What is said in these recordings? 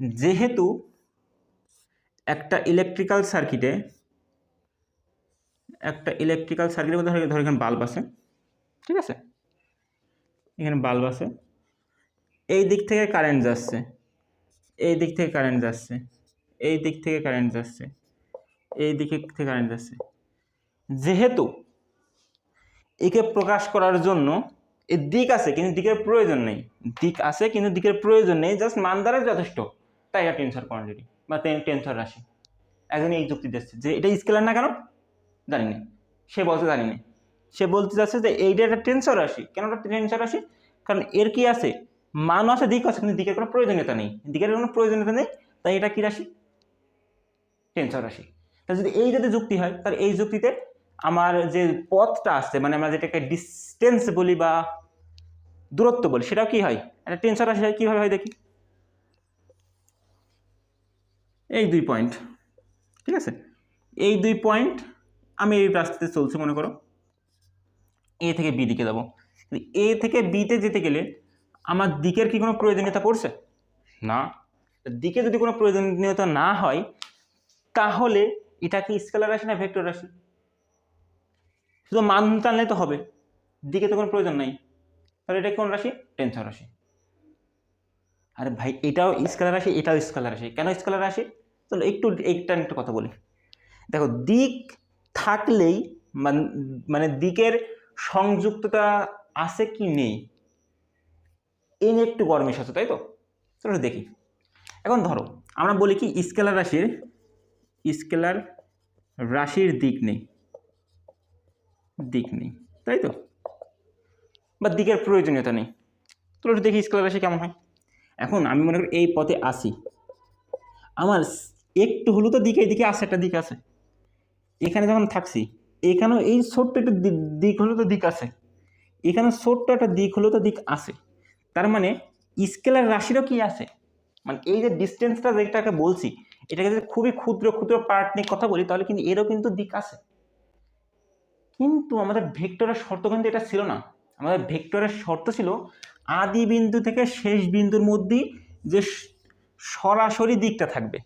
যেহেতু একটা ইলেকট্রিক্যাল সার্কিটে একটা ইলেকট্রিক্যাল সার্কিটের মধ্যে ধরো এখানে বাল্ব আছে, ঠিক আছে? এখানে বাল্ব আছে। এই দিক থেকে কারেন্ট যাচ্ছে, এই দিক থেকে কারেন্ট যাচ্ছে, এই দিক থেকে কারেন্ট যাচ্ছে, এই দিকে থেকে কারেন্ট যাচ্ছে। যেহেতু একে প্রকাশ করার জন্য এর দিক আছে, কিন্তু দিকের প্রয়োজন নেই। দিক আছে, কিন্তু দিকের প্রয়োজন নেই জাস্ট মান দ্বারা যথেষ্ট। তাই এটা টেন্সর কোয়ান্টিটি বা টেন্সর রাশি। একজন এই যুক্তি দিচ্ছে যে এটা স্কেলার না কেন? জানি না সে বলতে জানি না সে বলতে চাচ্ছে যে এইটা একটা টেন্সর রাশি। কেন একটা টেন্সর রাশি? কারণ এর কি আছে? মানও আছে, দিক আছে, কিন্তু দিকের কোনো প্রয়োজনীয়তা নেই। দিকের কোনো প্রয়োজনীয়তা নেই, তাই এটা কী রাশি? টেন্সর রাশি। তা যদি এই যদি যুক্তি হয়, তাহলে এই যুক্তিতে আমার যে পথটা আসছে মানে আমরা যেটাকে ডিস্টেন্স বলি বা দূরত্ব বলি, সেটাও কী হয়? একটা টেন্সর রাশি হয়, কীভাবে হয় দেখি? এই দুই পয়েন্ট ঠিক আছে? এই দুই পয়েন্ট আমি এই রাস্তাতে চলছি মনে করো। এ থেকে বি দিকে যাব। এ থেকে বিতে যেতে গেলে আমার দিকের কি কোনো প্রয়োজনীয়তা পড়ছে? না। দিকে যদি কোনো প্রয়োজনীয়তা না হয় তাহলে এটা কি স্কেলার রাশি না ভেক্টর রাশি? শুধু মান টানলে তো হবে। দিকে তো কোনো প্রয়োজন নাই। তাহলে এটা কোন রাশি? টেন্সর রাশি। আরে ভাই এটাও স্কেলার রাশি এটাও স্কেলার রাশি। কেন স্কেলার রাশি? চলো একটু একটা একটু কথা বলি। দেখো, দিক থাকলেই মান- দিকের সংযুক্ততা আছে কি নেই এই নিয়ে একটু গরমের সাথে তাই তো? চলো দেখি। এখন ধরো, আমরা বলি কি স্কেলার রাশির স্কেলার রাশির দিক নেই। দিক নেই, তাই তো? বা দিকের প্রয়োজনীয়তা নেই। চলো দেখি স্কেলার রাশি কেমন হয়। এখন আমি মনে করি এই পথে আসি। আমার একটু হলেও তো দিকে, এদিকে আছে, একটা দিক আছে। এখানে যখন থাকছি, এখানেও এই ছোট্ট একটা দিক হলেও তো দিক আছে। এখানে ছোট্ট একটা দিক হলেও তো দিক আছে। তার মানে স্কেলার রাশিরও কি আছে? মানে এই যে ডিস্টেন্সটা যেটাকে বলছি, এটাকে যদি খুবই ক্ষুদ্র ক্ষুদ্র পার্ট নিয়ে কথা বলি, তাহলে কিন্তু এরও কিন্তু দিক আছে। কিন্তু আমাদের ভেক্টরের শর্ত কিন্তু এটা ছিল না। আমাদের ভেক্টরের শর্ত ছিল আদি বিন্দু থেকে শেষ বিন্দুর মধ্যে যে সরাসরি দিকটা থাকবে।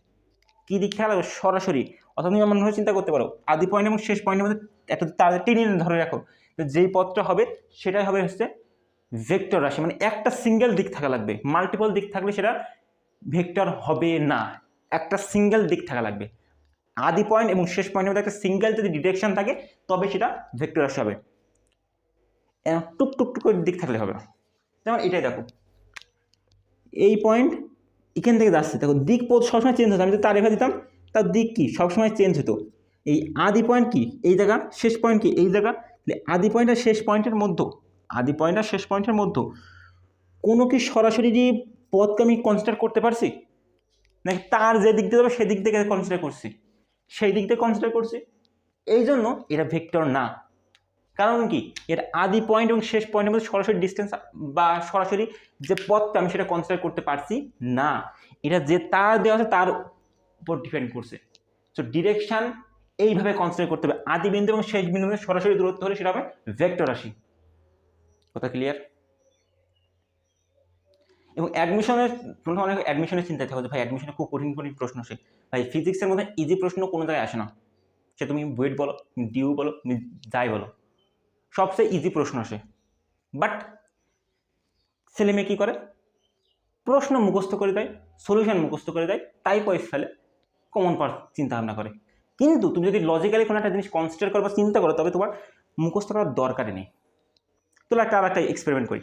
কি দিক খেয়াল রাখবে? সরাসরি। অথবা তুমি এমন ভাবে চিন্তা করতে পারো। আদি পয়েন্ট এবং শেষ পয়েন্টের মধ্যে একটা তার টেনে ধরে রাখো। তো যেই পথটা হবে, সেটাই হবে হচ্ছে ভেক্টর রাশি। মানে একটা সিঙ্গেল দিক থাকা লাগবে। মাল্টিপল দিক থাকলে সেটা ভেক্টর হবে না। একটা সিঙ্গেল দিক থাকা লাগবে। আদি পয়েন্ট এবং শেষ পয়েন্টের মধ্যে একটা সিঙ্গেল যদি ডিরেকশন থাকে, তবে সেটা ভেক্টর রাশি হবে। টুক টুক টুক করে দিক থাকলে হবে। যেমন এটাই দেখো। এই পয়েন্ট এখান থেকে যাচ্ছে। দেখো, দিক পথ সবসময় চেঞ্জ হতো। আমি যদি তার রেখা দিতাম, তার দিক কি? সবসময় চেঞ্জ হতো। এই আদি পয়েন্ট কি? এই জায়গা, শেষ পয়েন্ট কি? এই জায়গা। তাহলে আদি পয়েন্ট আর শেষ পয়েন্টের মধ্যে, আদি পয়েন্ট আর শেষ পয়েন্টের মধ্যে, কোনো কি সরাসরি যে পথকে আমি কনসিডার করতে পারছি? নাকি তার যে দিক দিয়ে যাবে সেদিক থেকে কনসিডার করছি? সেই দিক থেকে কনসিডার করছি? এই জন্য এটা ভেক্টর না। কারণ কি? এর আদি পয়েন্ট এবং শেষ পয়েন্টের মধ্যে সরাসরি ডিস্টেন্স বা সরাসরি যে পথটা আমি সেটা কনসিডার করতে পারছি না। এটা যে তার দেওয়া আছে তার উপর ডিপেন্ড করছে। সো ডিরেকশান এইভাবে কনসিডার করতে হবে। আদি বিন্দু এবং শেষ বিন্দুর মধ্যে সরাসরি দূরত্ব হলে সেটা হবে ভেক্টর রাশি। কথা ক্লিয়ার এবং অ্যাডমিশনের তোমরা অনেক অ্যাডমিশনের চিন্তা থাকো যে, ভাই অ্যাডমিশনে খুব কঠিন কঠিন প্রশ্ন আসে। ভাই ফিজিক্সের মধ্যে ইজি প্রশ্ন কোনো জায়গায় আসে না। সে তুমি বুয়েট বলো ডিউ বলো যাই বলো। সবচেয়ে ইজি প্রশ্ন আসে। বাট ছেলে মেয়ে কী করে? প্রশ্ন মুখস্থ করে দেয় সলিউশন মুখস্থ করে দেয়, তাই পয়সা ফেলে কমন পার চিন্তা ভাবনা করে। কিন্তু তুমি যদি লজিক্যালি কোনো একটা জিনিস কনসিডার করো বা চিন্তা করো, তবে তোমার মুখস্থ করার দরকারই নেই। তোলা একটা আর একটা এক্সপেরিমেন্ট করি।